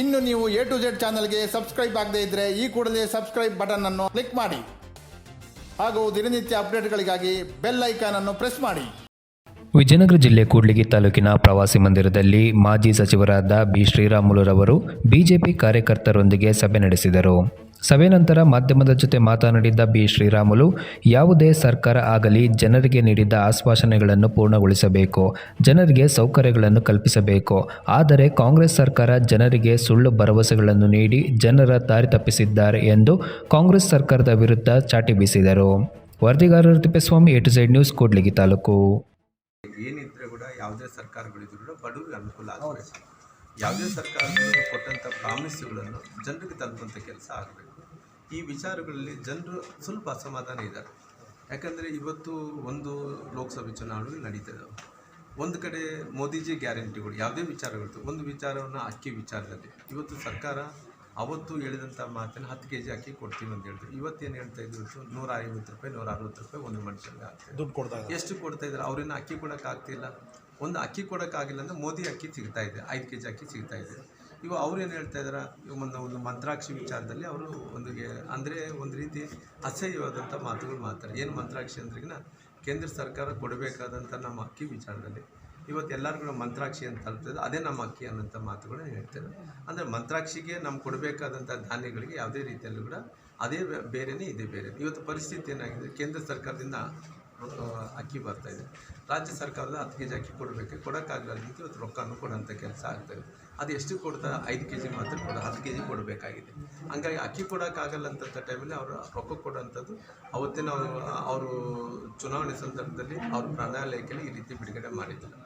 ಇನ್ನು ನೀವು A to Z ಚಾನಲ್ಗೆ ಸಬ್ಸ್ಕ್ರೈಬ್ ಆಗದೇ ಇದ್ದರೆ ಈ ಕೂಡಲೇ ಸಬ್ಸ್ಕ್ರೈಬ್ ಬಟನ್ ಅನ್ನು ಕ್ಲಿಕ್ ಮಾಡಿ. ಹಾಗೂ ದಿನನಿತ್ಯ ಅಪ್ಡೇಟ್ಗಳಿಗಾಗಿ ಬೆಲ್ ಐಕಾನ್ ಅನ್ನು ಪ್ರೆಸ್ ಮಾಡಿ. ವಿಜಯನಗರ ಜಿಲ್ಲೆ ಕೂಡ್ಲಿಗಿ ತಾಲೂಕಿನ ಪ್ರವಾಸಿ ಮಂದಿರದಲ್ಲಿ ಮಾಜಿ ಸಚಿವರಾದ ಬಿ ಶ್ರೀರಾಮುಲುರವರು ಬಿಜೆಪಿ ಕಾರ್ಯಕರ್ತರೊಂದಿಗೆ ಸಭೆ ನಡೆಸಿದರು. ಸಭೆ ನಂತರ ಮಾಧ್ಯಮದ ಜೊತೆ ಮಾತನಾಡಿದ್ದ ಬಿ. ಶ್ರೀರಾಮುಲು, ಯಾವುದೇ ಸರ್ಕಾರ ಆಗಲಿ ಜನರಿಗೆ ನೀಡಿದ ಆಶ್ವಾಸನೆಗಳನ್ನು ಪೂರ್ಣಗೊಳಿಸಬೇಕು, ಜನರಿಗೆ ಸೌಕರ್ಯಗಳನ್ನು ಕಲ್ಪಿಸಬೇಕು. ಆದರೆ ಕಾಂಗ್ರೆಸ್ ಸರ್ಕಾರ ಜನರಿಗೆ ಸುಳ್ಳು ಭರವಸೆಗಳನ್ನು ನೀಡಿ ಜನರ ದಾರಿ ತಪ್ಪಿಸಿದ್ದಾರೆ ಎಂದು ಕಾಂಗ್ರೆಸ್ ಸರ್ಕಾರದ ವಿರುದ್ಧ ಚಾಟಿ ಬೀಸಿದರು. ವರದಿಗಾರರು Thippeswamy, A to side news, Kudligi taluk. ಏನಿದ್ರೆ ಕೂಡ ಯಾವುದೇ ಸರ್ಕಾರಗಳಿದ್ರು ಬಡವರಿಗೆ ಅನುಕೂಲ ಆಗಬೇಕು ಯಾವುದೇ ಸರ್ಕಾರಗಳು ಕೊಟ್ಟಂಥ ಪ್ರಾಮಿಸ್ಗಳನ್ನು ಜನರಿಗೆ ತಲುಪುವಂಥ ಕೆಲಸ ಆಗಬೇಕು. ಈ ವಿಚಾರಗಳಲ್ಲಿ ಜನರು ಸ್ವಲ್ಪ ಅಸಮಾಧಾನ ಇದ್ದಾರೆ. ಯಾಕಂದರೆ ಇವತ್ತು ಒಂದು ಲೋಕಸಭೆ ಚುನಾವಣೆ ನಡೀತದೆ ಒಂದು ಕಡೆ ಮೋದಿಜಿ ಗ್ಯಾರಂಟಿಗಳು ಯಾವುದೇ ವಿಚಾರಗಳು ಒಂದು ವಿಚಾರವನ್ನು ಅಕ್ಕಿ ವಿಚಾರದಲ್ಲಿ. ಇವತ್ತು ಸರ್ಕಾರ ಅವತ್ತು ಹೇಳಿದಂಥ ಮಾತನ್ನು ಹತ್ತು ಕೆ ಜಿ ಅಕ್ಕಿ ಕೊಡ್ತೀವಿ ಅಂತ ಹೇಳಿದ್ರು ಇವತ್ತೇನು ಹೇಳ್ತಾ ಇದ್ರು ನೂರ ಐವತ್ತು ರೂಪಾಯಿ ನೂರ ಅರವತ್ತು ರೂಪಾಯಿ ಒಂದು ಮನುಷ್ಯನಿಗೆ ಆಗ್ತದೆ ದುಡ್ಡು ಕೊಡ್ತಾ ಎಷ್ಟು ಕೊಡ್ತಾ ಇದ್ದಾರೆ? ಅವ್ರನ್ನ ಅಕ್ಕಿ ಕೊಡೋಕ್ಕಾಗ್ತಿಲ್ಲ. ಒಂದು ಅಕ್ಕಿ ಕೊಡೋಕ್ಕಾಗಿಲ್ಲ ಅಂದರೆ ಮೋದಿ ಅಕ್ಕಿ ಸಿಗ್ತಾ ಇದೆ. ಐದು ಕೆ ಜಿ ಅಕ್ಕಿ ಸಿಗ್ತಾ ಇದೆ. ಇವಾಗ ಅವ್ರು ಏನು ಹೇಳ್ತಾ ಇದ್ದಾರೆ ಒಂದು ಒಂದು ಮಂತ್ರಾಕ್ಷಿ ವಿಚಾರದಲ್ಲಿ ಅವರು ಒಂದು ಅಂದರೆ ಒಂದು ರೀತಿ ಅಸಹ್ಯವಾದಂಥ ಮಾತುಗಳು ಮಾತಾಡ್ತಾರೆ ಏನು ಮಂತ್ರಾಕ್ಷಿ ಅಂದ್ರಿಗಿನ ಕೇಂದ್ರ ಸರ್ಕಾರ ಕೊಡಬೇಕಾದಂಥ ನಮ್ಮ ಅಕ್ಕಿ ವಿಚಾರದಲ್ಲಿ. ಇವತ್ತು ಎಲ್ಲರಿಗೂ ನಮ್ಮ ಮಂತ್ರಾಕ್ಷಿ ಅಂತ ತಲುಪ್ತದೆ. ಅದೇ ನಮ್ಮ ಅಕ್ಕಿ ಅನ್ನೋಂಥ ಮಾತುಗಳನ್ನ ಹೇಳ್ತಾರೆ. ಅಂದರೆ ಮಂತ್ರಾಕ್ಷಿಗೆ ನಮ್ಗೆ ಕೊಡಬೇಕಾದಂಥ ಧಾನ್ಯಗಳಿಗೆ ಯಾವುದೇ ರೀತಿಯಲ್ಲೂ ಕೂಡ ಅದೇ ಬೇರೆಯೇ ಇದೆ ಬೇರೆ. ಇವತ್ತು ಪರಿಸ್ಥಿತಿ ಏನಾಗಿದೆ? ಕೇಂದ್ರ ಸರ್ಕಾರದಿಂದ ಅಕ್ಕಿ ಬರ್ತಾ ಇದೆ. ರಾಜ್ಯ ಸರ್ಕಾರದ ಹತ್ತು ಕೆ ಜಿ ಅಕ್ಕಿ ಕೊಡಬೇಕು. ಕೊಡೋಕ್ಕಾಗಲಾರ್ದಂತೆ ಇವತ್ತು ರೊಕ್ಕನೂ ಕೊಡೋಂಥ ಕೆಲಸ ಆಗ್ತದೆ ಅದು ಎಷ್ಟು ಕೊಡ್ತಾ ಐದು ಕೆ ಜಿ ಮಾತ್ರ ಕೊಡ, ಹತ್ತು ಕೆ ಜಿ ಕೊಡಬೇಕಾಗಿದೆ. ಹಂಗಾಗಿ ಅಕ್ಕಿ ಕೊಡೋಕ್ಕಾಗಲ್ಲ ಅಂತ ಟೈಮಲ್ಲಿ ಅವರು ರೊಕ್ಕ ಕೊಡೋಂಥದ್ದು ಅವತ್ತಿನ ಅವರು ಚುನಾವಣೆ ಸಂದರ್ಭದಲ್ಲಿ ಅವರು ಪ್ರಣಾಳಿಕೆಯಲ್ಲಿ ಈ ರೀತಿ ಬಿಡುಗಡೆ ಮಾಡಿದ್ದಾರೆ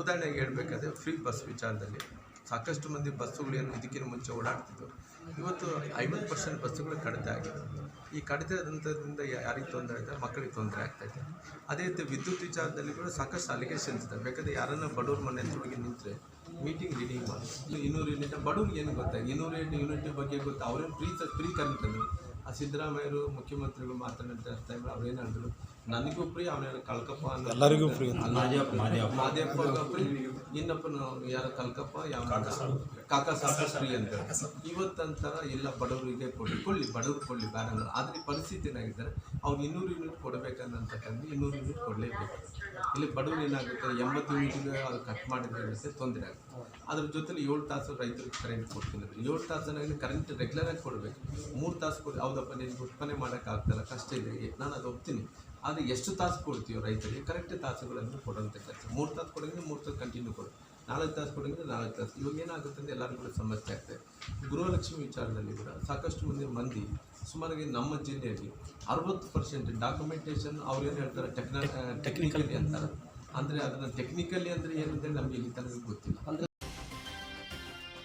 ಉದಾಹರಣೆಗೆ ಹೇಳಬೇಕಾದ್ರೆ ಫ್ರೀ ಬಸ್ ವಿಚಾರದಲ್ಲಿ ಸಾಕಷ್ಟು ಮಂದಿ ಬಸ್ಸುಗಳು ಏನು ಇದಕ್ಕಿಂತ ಮುಂಚೆ ಓಡಾಡ್ತಿದ್ದವು. ಇವತ್ತು ಐವತ್ತು ಪರ್ಸೆಂಟ್ ಬಸ್ಸುಗಳು ಕಡಿತ ಆಗಿದೆ. ಈ ಕಡಿತದಂಥದ್ರಿಂದ ಯಾರಿಗೆ ತೊಂದರೆ ಆಗ್ತದೆ ಮಕ್ಕಳಿಗೆ ತೊಂದರೆ ಆಗ್ತಾ ಇದೆ. ಅದೇ ರೀತಿ ವಿದ್ಯುತ್ ವಿಚಾರದಲ್ಲಿ ಕೂಡ ಸಾಕಷ್ಟು ಅಲಿಗೇಷನ್ಸ್ ಇದೆ ಬೇಕಾದ್ರೆ ಯಾರನ್ನ ಬಡವ್ರ ಮನೆ ಹೋಗಿ ನಿಂತರೆ ಮೀಟಿಂಗ್ ರೀಡಿಂಗ್ ಮಾಡಿ. ಇನ್ನೂರು ಯೂನಿಟ್ ಬಡವ್ರಿಗೆ ಏನು ಗೊತ್ತಾಗಿ ಇನ್ನೂರು ಯೂನಿಟ್ ಬಗ್ಗೆ ಗೊತ್ತಾ? ಅವ್ರೇನು ಫ್ರೀ ಫ್ರೀ ಕರೆಂಟ್ ಆ ಸಿದ್ದರಾಮಯ್ಯರು ಮುಖ್ಯಮಂತ್ರಿಗಳು ಮಾತನಾಡ್ತಾ ಟೈಮ್ ಅವ್ರು ಏನು ಹೇಳಿದ್ರು? ನನಗೂ ಫ್ರೀ ಅವನ ಕಳ್ಕಪ್ಪ ಅನ್ನೋ ಎಲ್ಲರಿಗೂ free. ಮಾದೇಪ್ಪ ಫ್ರೀ ಇನ್ನಪ್ಪನ ಯಾರ ಕಲ್ಕಪ್ಪ ಯಾವ ಕಾಕಾ ಸಾಕ ಫ್ರೀ ಅಂತ ಇವತ್ತಂತರ ಎಲ್ಲ ಬಡವರಿಗೆ ಕೊಡಿ ಕೊಡಲಿ ಬಡವರು ಕೊಡಲಿ ಬೇಡ ಅಂದ್ರೆ ಆದ್ರೆ ಪರಿಸ್ಥಿತಿ ಏನಾಗಿದ್ದಾರೆ? ಅವ್ರು ಇನ್ನೂರು ಯೂನಿಟ್ ಕೊಡಬೇಕನ್ನಂತ ತಂದು ಇನ್ನೂರು ಯೂನಿಟ್ ಕೊಡಲೇಬೇಕು. ಇಲ್ಲಿ ಬಡವರು ಏನಾಗುತ್ತೆ? ಎಂಬತ್ತು ಯೂನಿಟ್ಗೆ ಅದು ಕಟ್ ಮಾಡಿದ್ರೆ ತೊಂದರೆ ಆಗುತ್ತೆ. ಅದ್ರ ಜೊತೆಲಿ ಏಳು ತಾಸು ರೈತರಿಗೆ ಕರೆಂಟ್ ಕೊಡ್ತೀನಿ ಏಳು ತಾಸನಾಗಿ ಕರೆಂಟ್ ರೆಗ್ಯುಲರ್ ಆಗಿ ಕೊಡಬೇಕು. ಮೂರು ತಾಸು ಕೊಡಿ ಹೌದಪ್ಪ ನೀನು ಉತ್ಪನ್ನ ಮಾಡೋಕ್ಕಾಗ್ತಲ್ಲ ಕಷ್ಟ ಇದೆ ನಾನು ಅದು ಒಪ್ತೀನಿ. ಆದರೆ ಎಷ್ಟು ತಾಸು ಕೊಡ್ತೀವೋ ರೈತರಿಗೆ ಕರೆಕ್ಟ್ ತಾಸುಗಳನ್ನು ಕೊಡುವಂಥ ಕೆಲಸ ಮೂರು ತಾಸು ಕೊಡಂಗಿದ್ರೆ ಮೂರು ತಾಸು ಕಂಟಿನ್ಯೂ ಕೊಡು. ನಾಲ್ಕು ತಾಸು ಕೊಡಂಗಿದ್ರೆ ನಾಲ್ಕು ತಾಸು. ಇವಾಗ ಏನಾಗುತ್ತೆ ಅಂದರೆ ಎಲ್ಲರಿಗೂ ಕೂಡ ಸಮಸ್ಯೆ ಆಗ್ತದೆ ಗೃಹಲಕ್ಷ್ಮಿ ವಿಚಾರದಲ್ಲಿ ಕೂಡ ಸಾಕಷ್ಟು ಮಂದಿ ಮಂದಿ ಸುಮಾರಾಗಿ ನಮ್ಮ ಜಿಲ್ಲೆಯಲ್ಲಿ ಅರವತ್ತು ಪರ್ಸೆಂಟ್ ಡಾಕ್ಯುಮೆಂಟೇಷನ್ ಅವ್ರೇನು ಏನು ಹೇಳ್ತಾರೆ ಟೆಕ್ನ ಟೆಕ್ನಿಕಲಿ ಅಂತಾರೆ. ಅಂದರೆ ಅದನ್ನು ಟೆಕ್ನಿಕಲಿ ಅಂದರೆ ಏನಂತೇಳಿ ನಮಗೆ ಇಲ್ಲಿ ತನಕ ಗೊತ್ತಿಲ್ಲ.